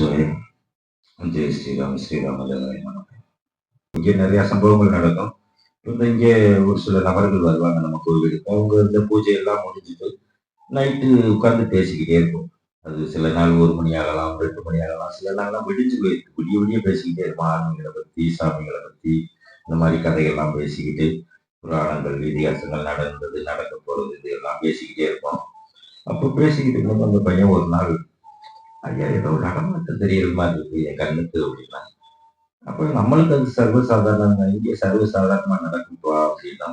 நமச்சிவாய ஜெய் ஸ்ரீராம் ஸ்ரீராம ஜெய இங்கே நிறைய சம்பவங்கள் நடக்கும். இப்போ இங்கே ஒரு சில நபர்கள் வருவாங்க நம்ம கோவிலுக்கு. அவங்க இந்த பூஜை எல்லாம் முடிஞ்சுட்டு நைட்டு உட்காந்து பேசிக்கிட்டே இருக்கும் அது சில நாள் ஒரு மணி ஆகலாம் ரெண்டு மணி ஆகலாம். சில நாள்லாம் விடிஞ்சு போயிருக்கு விடிய விடிய பேசிக்கிட்டே இருப்போம். ஆன்மீகளை பத்தி சாமிகளை பத்தி இந்த மாதிரி கதைகள்லாம் பேசிக்கிட்டு புராணங்கள் இதிகாசங்கள் நடந்தது நடக்க போறது இது எல்லாம் பேசிக்கிட்டே இருப்போம். அப்போ பேசிக்கிட்டு இருக்கும்போது அந்த பையன் ஒரு நாள் ஐயா ஏதோ நடமாட்டம் தெரியற மாதிரி இருக்கு என் கண்ணுக்கு அப்படின்னா. அப்போ நம்மளுக்கு அது சர்வசாதாரண இங்கே சர்வசாதாரணமாக நடக்கும்பா அப்படின்னா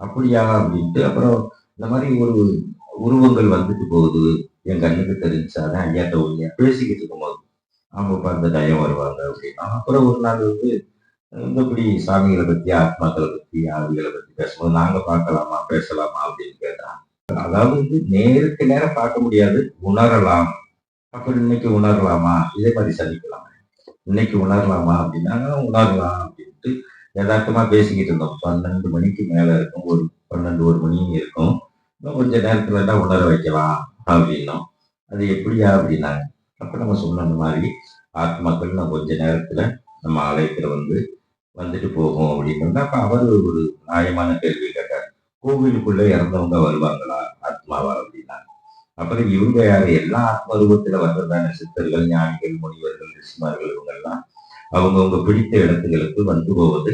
அப்படியா அப்படின்ட்டு அப்புறம் இந்த மாதிரி ஒரு உருவங்கள் வந்துட்டு போகுது. என் கண்ணுக்கு தெரிஞ்சாதான் ஐயாட்ட உண்மையா பேசிக்கிட்டு இருக்கும்போது அவங்க அந்த டயம் வருவாங்க அப்படின்னா அப்புறம் ஒரு நாள் வந்து இந்த இப்படி சாமிகளை பத்தி ஆத்மாக்களை பத்தி ஆவிகளை பத்தி பேசும்போது நாங்க பார்க்கலாமா பேசலாமா அப்படின்னு கேட்டான் அதாவது வந்து நேருக்கு நேரம் பார்க்க முடியாது உணரலாம். அப்ப இன்னைக்கு உணரலாமா? இதே மாதிரி சந்திக்கலாம். இன்னைக்கு உணரலாமா அப்படின்னாங்க உணரலாம் அப்படின்ட்டு யதார்த்தமா பேசிக்கிட்டு இருந்தோம். பன்னெண்டு மணிக்கு மேல இருக்கும். ஒரு பன்னெண்டு ஒரு மணி இருக்கும். இன்னும் கொஞ்ச நேரத்துல தான் உணர வைக்கலாம் அப்படின்னோம். அது எப்படியா அப்படின்னாங்க அப்ப நம்ம சொன்ன அந்த மாதிரி ஆத்மாக்கள் நான் கொஞ்ச நேரத்துல நம்ம ஆலயத்துல வந்து வந்துட்டு போகும் அப்படின்னு அப்ப அவர் ஒரு நியாயமான கேள்வி கேட்டார். கோவிலுக்குள்ள இறந்தவங்க வருவாங்களா? ஆத்மாவா அப்புறம் இவங்க யாரு? எல்லா ஆத்ம ரூபத்துல வந்ததான சித்தர்கள் ஞானிகள் முனிவர்கள் ரிஷிமார்கள் இவங்கெல்லாம் அவங்கவுங்க பிடித்த இடத்துகளுக்கு வந்து போவது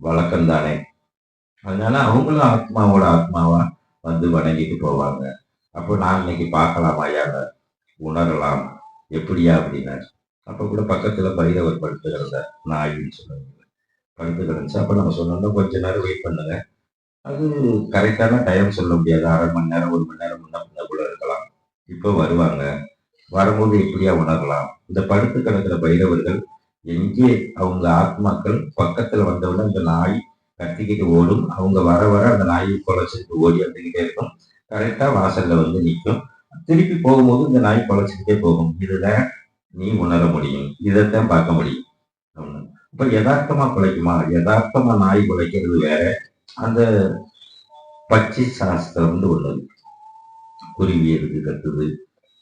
வழக்கம் தானே அதனால அவங்களும் ஆத்மாவோட ஆத்மாவா வந்து வணங்கிட்டு போவாங்க. அப்போ நான் இன்னைக்கு பார்க்கலாம்? ஐயாவ உணரலாம். எப்படியா அப்படின்னாரு. அப்ப கூட பக்கத்துல பைரவர் படுத்து கிடந்தார் நாயின்னு சொல்லுவாங்க படுத்து கிடந்துச்சு அப்ப நம்ம சொன்னோம்னா கொஞ்ச நேரம் வெயிட் பண்ணுங்க. அது கரெக்டான டைம் சொல்ல முடியாது. அரை மணி நேரம் ஒரு மணி நேரம் முன்ன இப்போ வருவாங்க. வரும்போது எப்படியா உணரலாம்? இந்த படுத்து கிடக்கிற பைரவர்கள் எங்கே அவங்க ஆத்மாக்கள் பக்கத்துல வந்தவுடனே இந்த நாய் கத்திக்கிட்டு ஓடும். அவங்க வர வர அந்த நாயை குலைச்சிட்டு ஓடி வந்துகிட்டே இருக்கும். கரெக்டா வாசல்ல வந்து நிற்கும். திருப்பி போகும்போது இந்த நாய் குலைச்சிக்கிட்டே போகும். இதுதான் நீ உணர முடியும். இதைத்தான் பார்க்க முடியும். இப்ப யதார்த்தமா குலைக்குமா யதார்த்தமா நாய் குலைக்கிறது வேற. அந்த பச்சை சாஸ்திரம் வந்து ஒண்ணு குருவி அதுக்கு கத்துது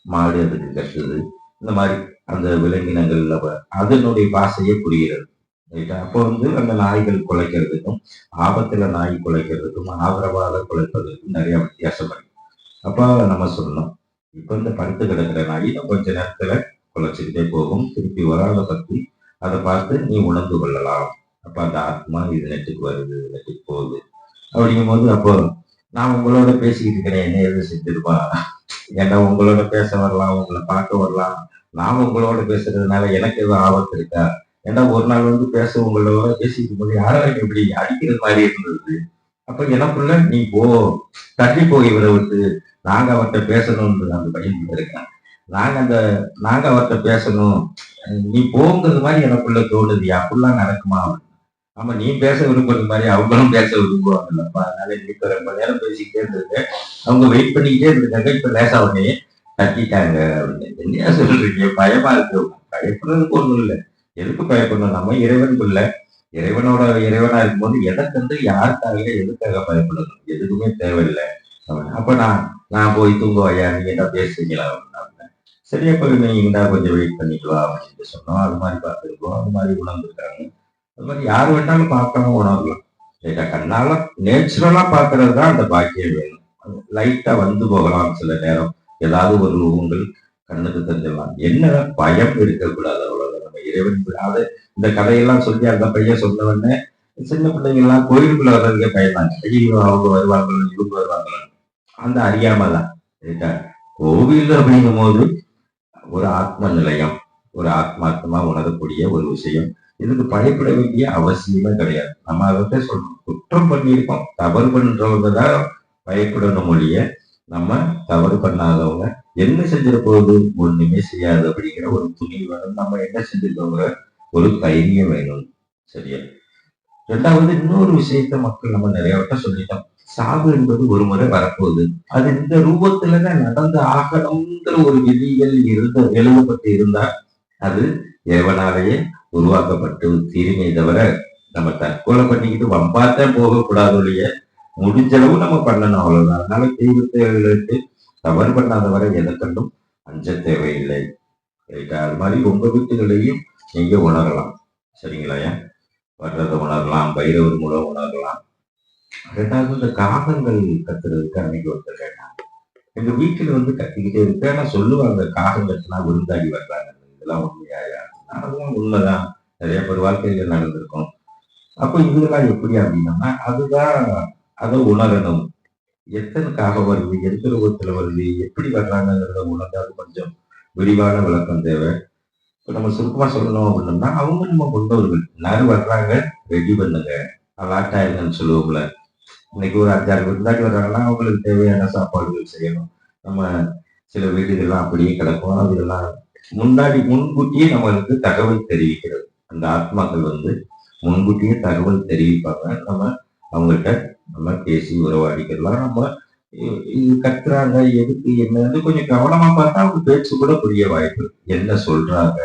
மாடு அதுக்கு கத்துது இந்த மாதிரி அந்த விலங்கினங்கள்ல அதனுடைய பாசையை புரிகிறது. ரைட்டா? அப்போ வந்து அந்த நாய்கள் குலைக்கிறதுக்கும் ஆபத்துல நாய் குலைக்கிறதுக்கும் ஆதரவாக குலைப்பதற்கும் நிறைய வித்தியாசம் இருக்கு. அப்போ நம்ம சொல்லணும். இப்போ இந்த படுத்து கிடக்கிற நாய் கொஞ்ச நேரத்துல குலைச்சுக்கிட்டே போகும். திருப்பி வராத பத்தி அதை பார்த்து நீ உணர்ந்து கொள்ளலாம். அப்ப அந்த ஆத்மா இது நெட்டுக்கு வருது நெட்டுக்கு போகுது. அப்படிங்கும் போது அப்போ நான் உங்களோட பேசிக்கிட்டு இருக்கிறேன். என்ன எதுவும் செஞ்சிருப்பா? ஏன்னா உங்களோட பேச வரலாம் உங்களை பார்க்க வரலாம். நான் உங்களோட பேசுறதுனால எனக்கு எதுவும் ஆபத்து இருக்கா? ஏன்னா ஒரு நாள் வந்து பேச உங்களோட பேசிட்டு போது யாரும் இப்படி அடிக்கிற மாதிரி இருந்தது? அப்ப எனக்குள்ள நீ போ. தள்ளி போய் இவரை விட்டு. நாங்க அவர்கிட்ட பேசணும்ன்றது அந்த பையன் இருக்கேன் நாங்க அந்த நாங்க அவர்கிட்ட பேசணும். நீ போங்கிறது மாதிரி எனக்குள்ள தோணுது. அப்படிலாம் நடக்குமா? அவன் ஆமா நீ பேச விரும்புறது மாதிரி அவங்களும் பேச விரும்புவாங்கல்லப்பா. அதனால இப்ப ரொம்ப நேரம் பேசிக்கிட்டே இருந்திருக்கேன். அவங்க வெயிட் பண்ணிக்கிட்டே இருந்திருக்காங்க. இப்ப லேசா உடனே கட்டிட்டாங்க அப்படின்னு. என்ன சொல்றீங்க? பயமா இருக்கு. பயப்படுறதுக்கு ஒண்ணும் இல்லை. எதுக்கு பயப்படணும்? நம்ம இறைவனுக்குள்ள. இறைவனோட இறைவனா இருக்கும்போது எதற்கு வந்து யாருக்காக எதுக்காக பயப்படணும்? எதுக்குமே தேவையில்லை. அப்ப நான் நான் போய் தூங்குவாயா? நீங்க என்ன பேசுறீங்களா? சரி அப்ப நீங்க கொஞ்சம் வெயிட் பண்ணிக்கலாம் அப்படின்னு சொன்னோம். அது மாதிரி பார்த்துருக்கோம். அது மாதிரி உணர்ந்துருக்காங்க. அது மாதிரி யார் வேணாலும் பார்க்கணும் உணரலாம் ரைட்டா கண்ணால நேச்சுரலா பாக்குறது தான் அந்த பாக்கியம் வேணும். லைட்டா வந்து போகலாம் சில நேரம். ஏதாவது ஒரு உங்கள் கண்ணுக்கு தெரிஞ்சிடலாம் என்ன பயம் இருக்கக்கூடாது அவ்வளவு நம்ம இறைவன் விடாத இந்த கதையெல்லாம் சொல்லி அந்த பையன் சொன்ன உடனே சின்ன பிள்ளைங்கள்லாம் கோயிலுக்குள்ள வர்றதுக்கே பயந்தாங்க ஐயோ அவங்க வருவாங்களோ இவங்க வருவாங்களோ அந்த அறியாம தான் ரைட்டா கோவில் அப்படிங்கும் போது ஒரு ஆத்ம நிலையம் ஒரு ஆத்மார்த்தமா உணரக்கூடிய ஒரு விஷயம். இதுக்கு பயப்பட வேண்டிய அவசியமே கிடையாது. நம்ம அதை சொல்றோம். குற்றம் பண்ணியிருக்கோம். தவறு பண்றவங்க தான் பயப்படணும் மொழிய நம்ம தவறு பண்ணாதவங்க என்ன செஞ்சிட போகுது? ஒண்ணுமே செய்யாது அப்படிங்கிற ஒரு துணி வேணும். நம்ம என்ன செஞ்சிருக்கோங்கிற ஒரு தைரியம் வேணும். சரியா? ரெண்டாவது இன்னொரு விஷயத்த மக்கள் நம்ம நிறைய வட்டம் சொல்லிட்டோம். சாவு என்பது ஒரு முறை வரப்போகுது. அது இந்த ரூபத்துலதான் நடந்து ஆகணுங்கிற ஒரு விதிகள் இருந்த எழுதப்பட்டு இருந்தா அது எவனாலேயே உருவாக்கப்பட்டு தீருமே தவிர நம்ம தற்கொலை பண்ணிக்கிட்டு வம்பாத்தான் போகக்கூடாதுடைய முடிஞ்சளவு நம்ம பண்ணணும் அவ்வளவுதான். அதனால தெய்வத்தை தவறு பண்ணாத வரை எதை கண்டும் அஞ்ச தேவையில்லை. ரைட்டா? அது மாதிரி உங்க வீட்டுகளையும் நீங்க உணரலாம். சரிங்களா வர்றதை உணரலாம் பைரவர் மூலம் உணரலாம். ரெண்டாவது இந்த காகங்கள் கத்துறதுக்கு அன்னைக்கு ஒருத்தர் கேட்டாங்க. எங்க வீட்டுல வந்து கத்திக்கிட்டே இருக்கு ஆனா சொல்லுவாங்க காகம் கத்துனா விருந்தாடி வர்றாங்க. இதெல்லாம் உண்மையாயா அதெல்லாம் உண்மைதான். நிறைய பேர் வாழ்க்கையில நடந்திருக்கும். அப்போ இதெல்லாம் எப்படி அப்படின்னா அதுதான் அதை உணரணும். எத்தனுக்காக வருது? எந்த ரூபத்துல வருது? எப்படி வர்றாங்கிறத உணர்ந்தா அது கொஞ்சம் விரிவான விளக்கம் தேவை. இப்போ நம்ம சுருக்கமா சொல்லணும் அப்படின்னா அவங்க நம்ம கொண்டவர்கள் எல்லாரும் வர்றாங்க? ரெடி பண்ணுங்க. அலாட்டாயிருங்கன்னு சொல்லுவோம்ல இன்னைக்கு ஒரு அஞ்சாறு விருந்தாடி வர்றாங்கன்னா அவங்களுக்கு தேவையான சாப்பாடுகள் செய்யணும். நம்ம சில வீடுகள்லாம் அப்படியே கிடக்கும். அதெல்லாம் முன்னாடி முன்கூட்டியே நம்மளுக்கு தகவல் தெரிவிக்கிறது. அந்த ஆத்மாக்கள் வந்து முன்கூட்டியே தகவல் தெரிவிப்பாங்க. நம்ம அவங்கள்ட்ட நம்ம பேசி உறவாடிக்கலாம் நம்ம இது கத்துறாங்க எதுக்கு என்னன்னு கொஞ்சம் கவனமா பார்த்தா அவங்க பேச்சு கூட புரிய வாய்ப்பு என்ன சொல்றாங்க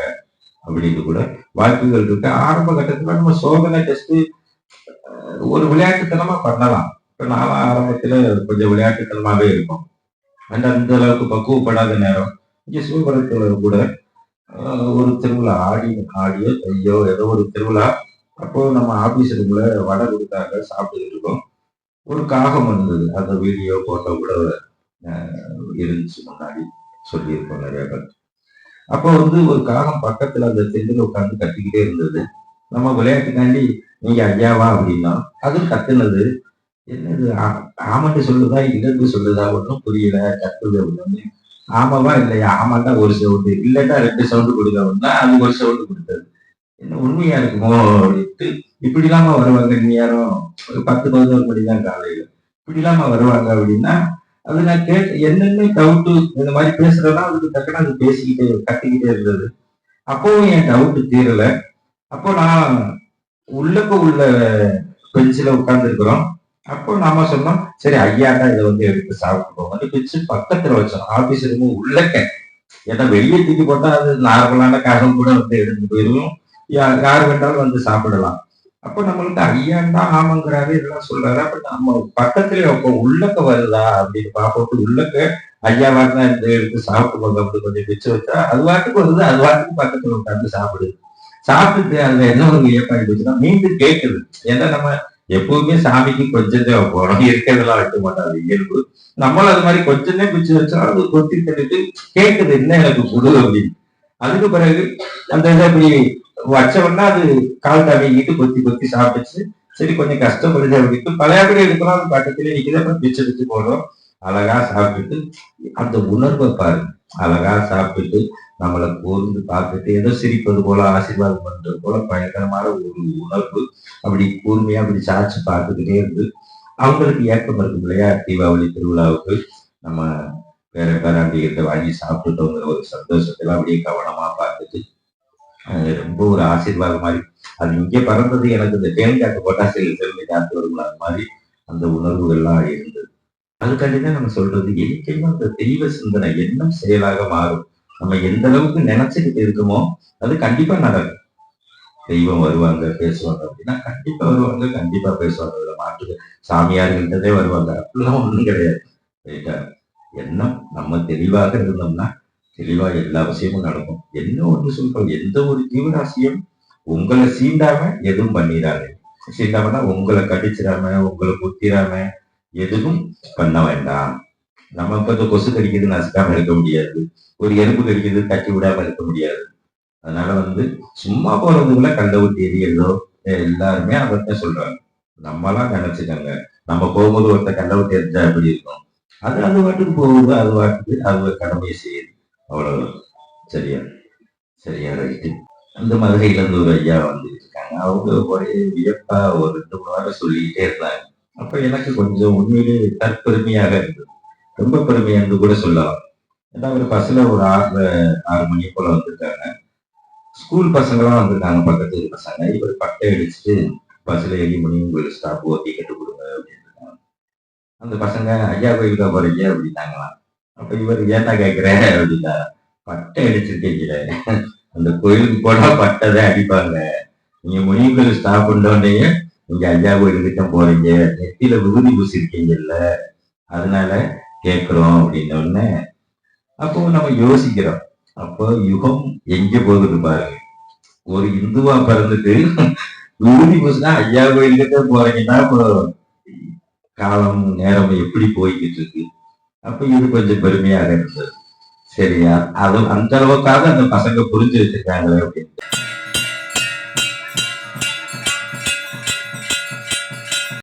அப்படின்னு கூட வாய்ப்புகள் இருக்கு. ஆரம்ப கட்டத்துல நம்ம சோதனை டெஸ்ட் ஒரு விளையாட்டுத்தனமா பண்ணலாம். இப்ப நானும் ஆரம்பத்துல கொஞ்சம் விளையாட்டுத்தனமாவே இருக்கும். அந்த அந்த அளவுக்கு பக்குவப்படாத நேரம் இங்கே சிவபுரத்தில் கூட ஒரு திருவிழா ஆடி ஆடியோ தையோ ஏதோ ஒரு திருவிழா. அப்போ நம்ம ஆபீஸ் ரூம்ல வடை கொடுத்தாங்க சாப்பிட்டுக்கிட்டு இருக்கோம். ஒரு காகம் வந்தது. அந்த வீடியோ போட்டோ கூட இருந்துச்சு முன்னாடி. சொல்லியிருக்கோம் நிறைய பேர். அப்போ வந்து ஒரு காகம் பக்கத்துல அந்த தெருவில் உட்காந்து கத்திக்கிட்டே இருந்தது. நம்ம விளையாட்டுக்காண்டி நீங்க ஐயாவா அப்படின்னா அது கத்துனது. என்னது ஆ- சொல்லுதா இல்லைன்னு சொல்லுதா ஒன்றும் புரியல கத்துது அப்படின்னு. ஆமாவா இல்லையா? தான் ஒரு சவுண்டு இல்லட்டா ரெண்டு சவுண்டு கொடுக்கணும்னா அது ஒரு சவுண்டு கொடுத்தது. என்ன உண்மையா இருக்குமோ அப்படின்ட்டு இப்படி இல்லாம வருவாங்க நீ யாரும்? ஒரு பத்து பதினோரு மணி தான் காலையில. இப்படி இல்லாம வருவாங்க அப்படின்னா அது நான் கேட்டு என்னென்ன டவுட்டு இந்த மாதிரி பேசுறதா அதுக்கு தக்கன அது பேசிக்கிட்டே கத்திக்கிட்டே இருந்தது. அப்பவும் என் டவுட்டு தீரல. அப்போ நான் உள்ளக்க உள்ள பெஞ்சில உட்கார்ந்து இருக்கிறோம் அப்போ நாம சொன்னோம் சரி ஐயா தான் இதை வந்து எடுத்து சாப்பிட்டுக்கோங்க பிச்சு பக்கத்துல வச்சோம். ஆபீஸ் ரூம் உள்ளக்க ஏன்னா வெளியே தூக்கி போட்டா அது நார்மலான காகம் கூட வந்து எடுத்து போயிடும் யார் வேண்டாலும் வந்து சாப்பிடலாம். அப்போ நம்மளுக்கு ஐயாண்டா ஆமாங்கிறாரு இதெல்லாம் சொல்றாரு. அப்ப நம்ம பக்கத்துல அப்போ உள்ளக்க வருதா அப்படின்னு பார்ப்போம். உள்ளக்க ஐயாவா தான் இந்த எடுத்து சாப்பிட்டு அப்படி கொஞ்சம் பிச்சு வச்சா அது வாட்டுக்கு வருது அது வாட்டுக்கு பக்கத்துல உட்காந்து சாப்பிடுது. சாப்பிட்டுட்டு அதுல என்ன ஒரு வியப்பாகி போச்சுன்னா மீண்டும் கேட்குது. ஏன்னா நம்ம எப்பவுமே சாமிக்கு கொஞ்சம் தான் போறோம். இருக்கிறதெல்லாம் வைக்க மாட்டாது இயல்பு. நம்மளும் அது மாதிரி கொஞ்சமே பிச்சு வச்சாலும் அது கொத்தி தள்ளிட்டு கேட்குது என்ன எனக்கு கொடு அப்படின்னு. அதுக்கு பிறகு அந்த இதை அப்படி வச்சவொன்னா அது கால் தவங்கிட்டு கொத்தி கொத்தி சாப்பிட்டுச்சு. சரி கொஞ்சம் கஷ்டப்படுது அப்படின்னு பழையபடி எடுக்கலாம் அந்த பக்கத்துல நிக்குது அப்புறம் பிச்சு பிச்சு போடுறோம். அழகா சாப்பிட்டுட்டு அந்த உணர்வை பாருங்க. அழகா சாப்பிட்டுட்டு நம்மளை கூர்ந்து பார்த்துட்டு ஏதோ சிரிப்பது போல ஆசீர்வாதம் பண்றது போல பயங்கரமான ஒரு உணர்வு. அப்படி கூர்மையா அப்படி சாட்சி பார்த்துக்கிட்டே இருந்து அவங்களுக்கு ஏக்கம் இருக்கும் இல்லையா? தீபாவளி திருவிழாவுக்கு நம்ம வேற பேராண்டிகிட்ட வாங்கி சாப்பிட்டுட்டோங்கிற ஒரு சந்தோஷத்துல அப்படியே கவனமா பார்த்துட்டு ரொம்ப ஒரு ஆசீர்வாதம் மாதிரி. அது இங்கே பறந்தது எனக்கு இந்த தேனிக்காட்டு பொட்டாசியில் திரும்பி காத்து வருங்களா அது மாதிரி அந்த உணர்வுகள்லாம் இருந்தது. அதுக்காண்டி தான் நம்ம சொல்றது என்னைக்குமே அந்த தெய்வ சிந்தனை எண்ணம் செயலாக மாறும். நம்ம எந்த அளவுக்கு நினைச்சுக்கிட்டு இருக்கோமோ அது கண்டிப்பா நடக்கும். தெய்வம் வருவாங்க பேசுவாங்க அப்படின்னா கண்டிப்பா வருவாங்க கண்டிப்பா பேசுவாங்க அதுல மாற்று சாமியார்கிட்டதே வருவாங்க அப்படிலாம் ஒண்ணும் கிடையாது. ரைட்டா எண்ணம் நம்ம தெளிவாக இருந்தோம்னா தெளிவா எல்லா விஷயமும் நடக்கும். என்ன ஒன்று சொல்றோம் எந்த ஒரு ஜீவராசியும் உங்களை சீண்டாம எதுவும் பண்ணிடாது சீண்டாமனா உங்களை கடிச்சிடாம உங்களை குத்திராம எதுவும் பண்ண வேண்டாம். நம்ம இப்போ இந்த கொசு கடிக்கிறது நசுக்காம எடுக்க முடியாது. ஒரு எறும்பு கடிக்கிறது தட்டி விடாம எடுக்க முடியாது. அதனால வந்து சும்மா போறதுக்குள்ள கண்ட விட்டு எரியறதோ எல்லாருமே அவர்கிட்ட சொல்றாங்க. நம்மலாம் நினைச்சுக்கோங்க. நம்ம போகும்போது ஒருத்தர் கண்ட எரிஞ்சா எப்படி இருக்கும்? அது அது வாட்டுக்கு போகுது அது வாட்டுக்கு அது கடமையை செய்யுது. அவ்வளவு சரியா? சரியா ரைட்டு. அந்த மதுரையில இருந்து ஒரு ஐயா வந்துட்டு இருக்காங்க. அவங்க ஒரே வியப்பா ஒரு ரெண்டு மூணு வாரம் சொல்லிக்கிட்டே இருந்தாங்க. அப்ப எனக்கு கொஞ்சம் உண்மையிலே தற்பெருமையாக இருந்தது. ரொம்ப பெருமை என்று கூட சொல்லலாம். ஏன்னா ஒரு பஸ்ல ஒரு ஆறு ஆறு மணி போல வந்திருக்காங்க. ஸ்கூல் பசங்களாம் வந்திருக்காங்க பக்கத்து ஊர் பசங்க. இவர் பட்டை அடிச்சுட்டு பஸ்ல ஏறி மணி உங்களுக்கு ஸ்டாப் ஓட்டி கட்டு கொடுங்க அப்படின்னு இருக்காங்க. அந்த பசங்க ஐயா கோயிலுக்கா போறீங்க அப்படின்னாங்களாம். அப்ப இவர் ஏன்னா கேட்கிறேன் அப்படின்னா பட்டை அடிச்சிருக்கீங்க அந்த கோயிலுக்கு போனா பட்டை தான் அடிப்பாங்க. நீங்க முனிவுகள் ஸ்டாப் உடனே நீங்க ஐயா கோயில்கிட்ட போறீங்க. நெத்தியில விபூதி பூசிருக்கீங்கல்ல. அதனால கேட்கிறோம் அப்படின்ன உடனே அப்போ நம்ம யோசிக்கிறோம். அப்போ யுகம் எங்க போகுது பாருங்க. ஒரு இந்துவா பிறந்துட்டு விபூதி பூசினா ஐயா கோயிலுக்கிட்ட போறீங்கன்னா இப்போ காலம் நேரம் எப்படி போய்கிட்டு இருக்கு அப்ப இது கொஞ்சம் பெருமையாக இருந்தது. சரியா? அது அந்த அளவுக்காக அந்த பசங்க புரிஞ்சு வச்சிருக்காங்களே அப்படின்னு.